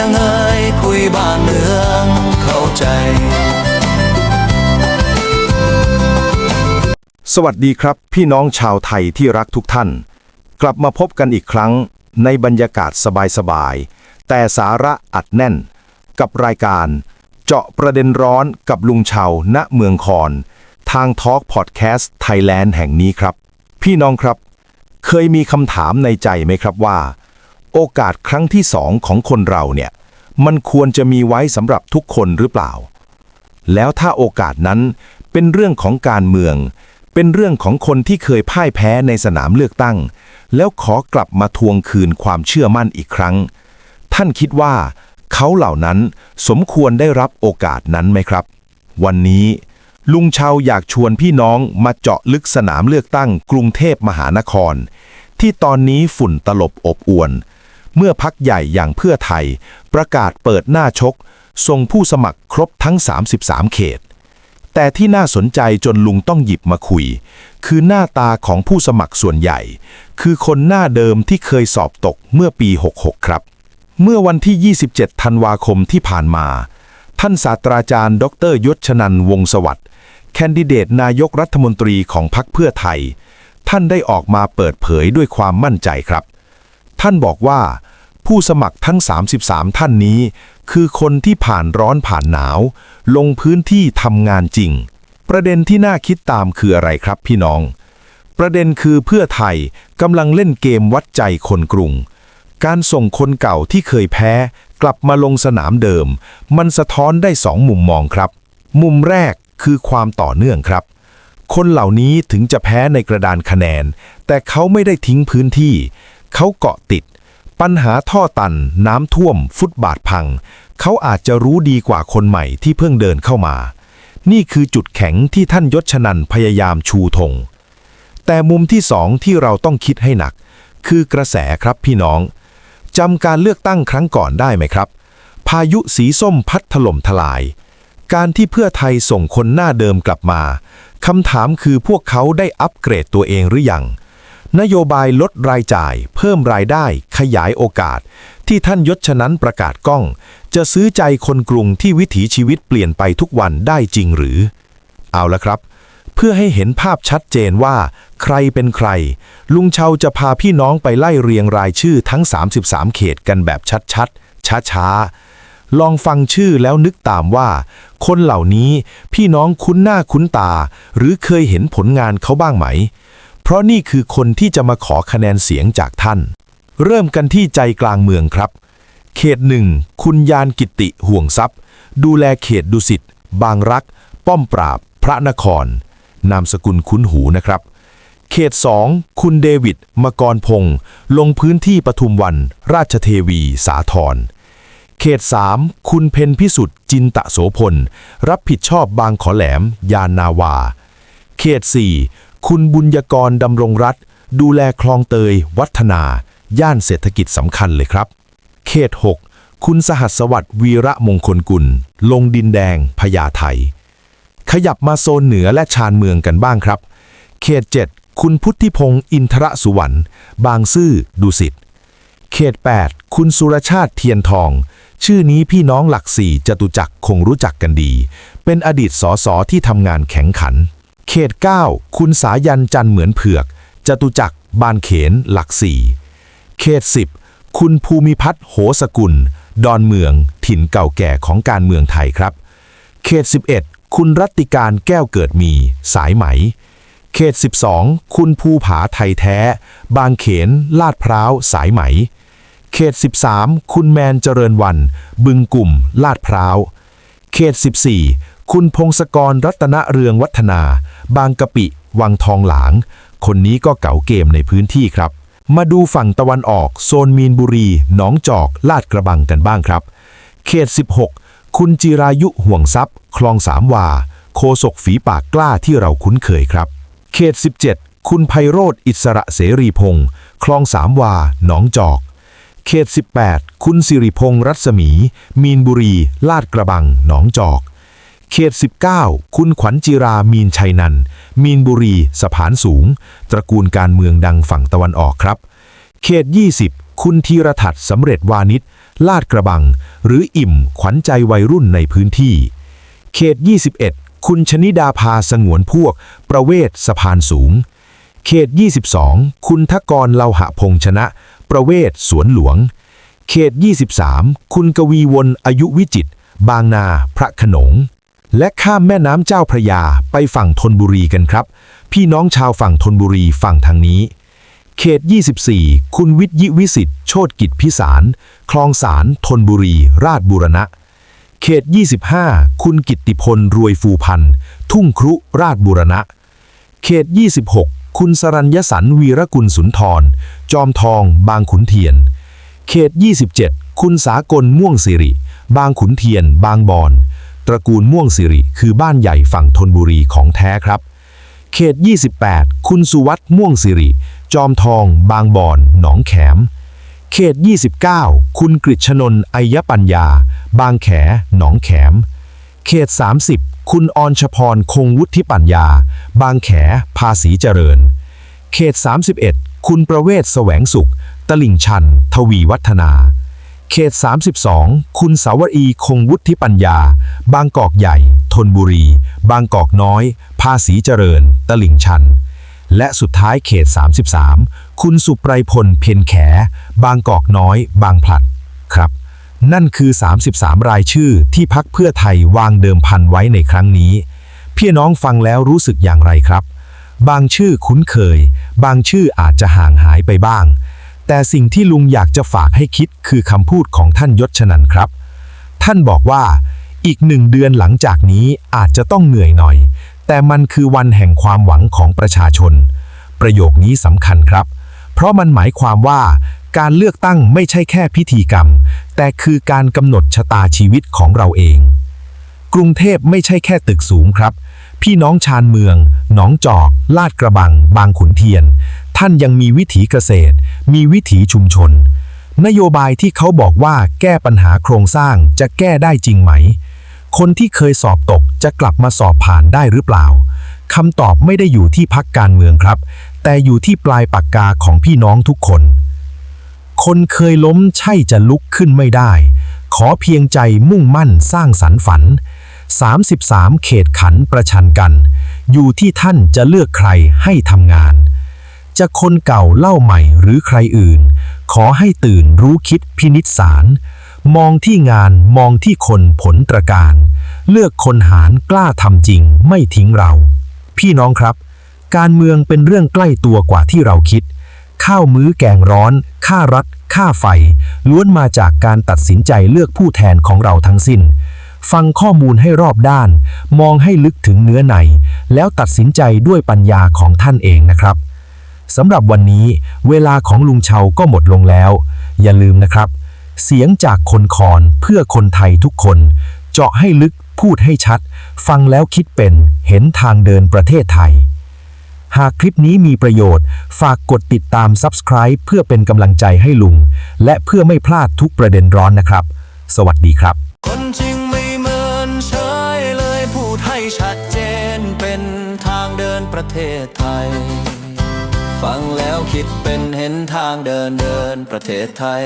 ยงเอ่ยคุยบ้านเมืองเข้าใจ สวัสดีครับ พี่น้องชาวไทยที่รักทุกท่าน กลับมาพบกันอีกครั้งในบรรยากาศสบายๆแต่สาระอัดแน่น กับรายการ เจาะประเด็นร้อนกับลุงชาวณเมืองคอน ทางทอล์กพอดแคสต์ไทยแลนด์แห่งนี้ครับ พี่น้องครับ เคยมีคำถามในใจไหมครับว่า โอกาสครั้งที่สองของคนเราเนี่ย มันควรจะมีไว้สำหรับทุกคนหรือเปล่า แล้วถ้าโอกาสนั้นเป็นเรื่องของการเมือง เป็นเรื่องของคนที่เคยพ่ายแพ้ในสนามเลือกตั้ง แล้วขอกลับมาทวงคืนความเชื่อมั่นอีกครั้ง ท่านคิดว่า เขาเหล่านั้นสมควรได้รับโอกาสนั้นไหมครับ วันนี้ ลุงเชาอยากชวนพี่น้องมาเจาะลึกสนามเลือกตั้งกรุงเทพมหานคร ที่ตอนนี้ฝุ่นตลบอบอวน เมื่อพักใหญ่อย่างเพื่อไทย ประกาศเปิดหน้าชก ส่งผู้สมัครครบทั้ง 33 เขต แต่ที่น่าสนใจจนลุงต้องหยิบมาคุย คือหน้าตาของผู้สมัครส่วนใหญ่ คือคนหน้าเดิมที่เคยสอบตกเมื่อปี 66 ครับ เมื่อวันที่ 27 ธันวาคมที่ผ่านมา ท่านศาสตราจารย์ ดรยศชนันท์วงศสวัสดิ์แคนดิเดตนายกรัฐมนตรีของพรรคเพื่อไทย ท่านได้ออกมาเปิดเผยด้วยความมั่นใจครับ ท่านบอกว่า ผู้สมัครทั้ง 33 ท่านนี้ คือคนที่ผ่านร้อนผ่านหนาว ลงพื้นที่ทำงานจริง ประเด็นที่น่าคิดตามคืออะไรครับพี่น้อง ประเด็นคือเพื่อไทยกำลังเล่นเกมวัดใจคนกรุง การส่งคนเก่าที่เคยแพ้ กลับมาลงสนามเดิม มันสะท้อนได้สองมุมมองครับ มุมแรกคือความต่อเนื่องครับคนเหล่านี้ถึงจะแพ้ในกระดานคะแนน แต่เขาไม่ได้ทิ้งพื้นที่ เขาเกาะติด ปัญหาท่อตัน น้ำท่วม ฟุตบาทพัง เขาอาจจะรู้ดีกว่าคนใหม่ที่เพิ่งเดินเข้ามา นี่คือจุดแข็งที่ท่านยศชนันพยายามชูธงแต่มุมที่สองที่เราต้องคิดให้หนัก คือกระแสครับพี่น้องจำการเลือกตั้งครั้งก่อนได้ไหมครับ พายุสีส้มพัดถล่มทลาย การที่เพื่อไทยส่งคนหน้าเดิมกลับมาคำถามคือพวกเขาได้อัปเกรดตัวเองหรือยัง นโยบายลดรายจ่าย เพิ่มรายได้ ขยายโอกาส ที่ท่านยศฉะนั้นประกาศกล้อง จะซื้อใจคนกรุงที่วิถีชีวิตเปลี่ยนไปทุกวันได้จริงหรือ เอาละครับ เพื่อให้เห็นภาพชัดเจนว่า ใครเป็นใคร ลุงเชาจะพาพี่น้องไปไล่เรียงรายชื่อทั้ง 33 เขตกันแบบชัดๆช้าๆลองฟังชื่อแล้วนึกตามว่า คนเหล่านี้พี่น้องคุ้นหน้าคุ้นตา หรือเคยเห็นผลงานเขาบ้างไหม เพราะนี่คือคนที่จะมาขอคะแนนเสียงจากท่าน เริ่มกันที่ใจกลางเมืองครับ เขตหนึ่งคุณยานกิติห่วงทรัพย์ ดูแลเขตดุสิตบางรัก ป้อมปราบ พระนคร นามสกุลคุ้นหูนะครับ เขต2คุณเดวิดมกรพงศ์ลงพื้นที่ปทุมวัน ราชเทวีสาทรเขต 3 คุณเพนพิสุทธิ์จินตะโสพล รับผิดชอบบางขอแหลม ยานนาวา เขต 4 คุณบุญยกรดำรงรัฐ ดูแลคลองเตย วัฒนา ย่านเศรษฐกิจสำคัญเลยครับ เขต 6 คุณสหัสสวัสดิ์วีระมงคลกุล ลงดินแดง พญาไทขยับมาโซนเหนือและชานเมืองกันบ้างครับ เขต 7 คุณพุทธิพงศ์อินทรสุวรรณ บางซื่อ ดุสิต เขต 8 คุณสุรชาติเทียนทอง ชื่อนี้พี่น้องหลักสี่จตุจักรคงรู้จักกันดี เป็นอดีตสสที่ทำงานแข็งขัน เขต 9 คุณสายันจันเหมือนเผือก จตุจักรบานเขนหลักสี่เขต 10 คุณภูมิพัฒน์โหสกุล ดอนเมือง ถิ่นเก่าแก่ของการเมืองไทยครับ เขต 11 คุณรัตติการแก้วเกิดมี สายไหม เขต 12 คุณภูผาไทยแท้ บางเขน ลาดพร้าว สายไหม เขต 13 คุณแมนเจริญวัน บึงกลุ่ม ลาดพร้าว เขต 14 คุณพงศกรรัตนเรืองวัฒนา บางกะปิ วังทองหลาง คนนี้ก็เก๋าเกมในพื้นที่ครับ มาดูฝั่งตะวันออก โซนมีนบุรี หนองจอก ลาดกระบังกันบ้างครับ เขต 16 คุณจิรายุห่วงทรัพย์ คลองสามวา โคศกฝีปากกล้าที่เราคุ้นเคยครับ เขต 17 คุณไพโรธอิสระเสรีพงศ์คลองสามวา หนองจอก เขต 18 คุณสิริพงษ์รัศมี มีนบุรี ลาดกระบัง หนองจอก เขต 19 คุณขวัญจิรามีนชัยนัน มีนบุรี สะพานสูง ตระกูลการเมืองดังฝั่งตะวันออกครับ เขต 20 คุณธีรทัศน์สำเร็จวานิชลาดกระบัง หรืออิ่มขวัญใจวัยรุ่นในพื้นที่ เขต 21 คุณชนิดาภาสงวนพวก ประเวศสะพานสูง เขต 22 คุณทกรเลาหะพงษ์ชนะ ประเวศสวนหลวง เขต 23 คุณกวีวนอายุวิจิตบางนาพระขนง และข้ามแม่น้ำเจ้าพระยาไปฝั่งธนบุรีกันครับ พี่น้องชาวฝั่งธนบุรีฝั่งทางนี้ เขต 24 คุณวิทยิวิสิทธิ์โชติกิจพิสาร คลองสารธนบุรี ราชบูรณะ เขต 25 คุณกิตติพลรวยฟูพันธ์ทุ่งครุราชบูรณะ เขต 26 คุณสรัญญสันวีรกุลสุนทร จอมทอง บางขุนเทียน เขต 27 คุณสากลม่วงสิริ บางขุนเทียน บางบอน ระกูลม่วงสิริ คือบ้านใหญ่ฝั่งธนบุรีของแท้ครับ เขต 28 คุณสุวัตม่วงสิริ จอมทอง บางบอน หนองแขม เขต 29 คุณกฤษณนท์ไอยปัญญา บางแข หนองแขม เขต 30 คุณอรชพร คงวุฒิปัญญา บางแข ภาษีเจริญ เขต 31 คุณประเวศแสวงสุข ตลิ่งชัน ทวีวัฒนา เขต 32 คุณสาวรีคงวุฒิปัญญา บางกอกใหญ่ธนบุรี บางกอกน้อย ภาษีเจริญ ตลิ่งชัน และสุดท้ายเขต 33 คุณสุไพรพล เพียนแข บางกอกน้อย บางพลัด ครับ นั่นคือ 33 รายชื่อที่พักเพื่อไทยวางเดิมพันไว้ในครั้งนี้ พี่น้องฟังแล้วรู้สึกอย่างไรครับ บางชื่อคุ้นเคย บางชื่ออาจจะห่างหายไปบ้าง แต่สิ่งที่ลุงอยากจะฝากให้คิดคือคำพูดของท่านยศชนันครับ ท่านบอกว่าอีกหนึ่งเดือนหลังจากนี้อาจจะต้องเหนื่อยหน่อย แต่มันคือวันแห่งความหวังของประชาชน ประโยคนี้สำคัญครับ เพราะมันหมายความว่าการเลือกตั้งไม่ใช่แค่พิธีกรรม แต่คือการกำหนดชะตาชีวิตของเราเอง กรุงเทพไม่ใช่แค่ตึกสูงครับ พี่น้องชานเมือง หนองจอก ลาดกระบัง บางขุนเทียน ท่านยังมีวิถีเกษตร มีวิถีชุมชน นโยบายที่เขาบอกว่าแก้ปัญหาโครงสร้างจะแก้ได้จริงไหม คนที่เคยสอบตกจะกลับมาสอบผ่านได้หรือเปล่าคำตอบไม่ได้อยู่ที่พักการเมืองครับ แต่อยู่ที่ปลายปากกาของพี่น้องทุกคน คนเคยล้มใช่จะลุกขึ้นไม่ได้ ขอเพียงใจมุ่งมั่นสร้างสรรค์ฝัน 33 เขตขันประชันกัน อยู่ที่ท่านจะเลือกใครให้ทำงาน จะคนเก่าเล่าใหม่หรือใครอื่น ขอให้ตื่นรู้คิดพินิจสาร มองที่งานมองที่คนผลตรการ เลือกคนหารกล้าทำจริงไม่ทิ้งเรา พี่น้องครับ การเมืองเป็นเรื่องใกล้ตัวกว่าที่เราคิด ข้าวมื้อแกงร้อน ค่ารัฐ ค่าไฟ ล้วนมาจากการตัดสินใจเลือกผู้แทนของเราทั้งสิ้น ฟังข้อมูลให้รอบด้าน มองให้ลึกถึงเนื้อใน แล้วตัดสินใจด้วยปัญญาของท่านเองนะครับสำหรับวันนี้ เวลาของลุงเชาก็หมดลงแล้ว อย่าลืมนะครับ เสียงจากคนคอนเพื่อคนไทยทุกคน เจาะให้ลึกพูดให้ชัด ฟังแล้วคิดเป็นเห็นทางเดินประเทศไทย หากคลิปนี้มีประโยชน์ ฝากกดติดตาม Subscribe เพื่อเป็นกำลังใจให้ลุง และเพื่อไม่พลาดทุกประเด็นร้อนนะครับ สวัสดีครับ ประเทศไทย ฟังแล้วคิดเป็นเห็นทางเดินเดินประเทศไทย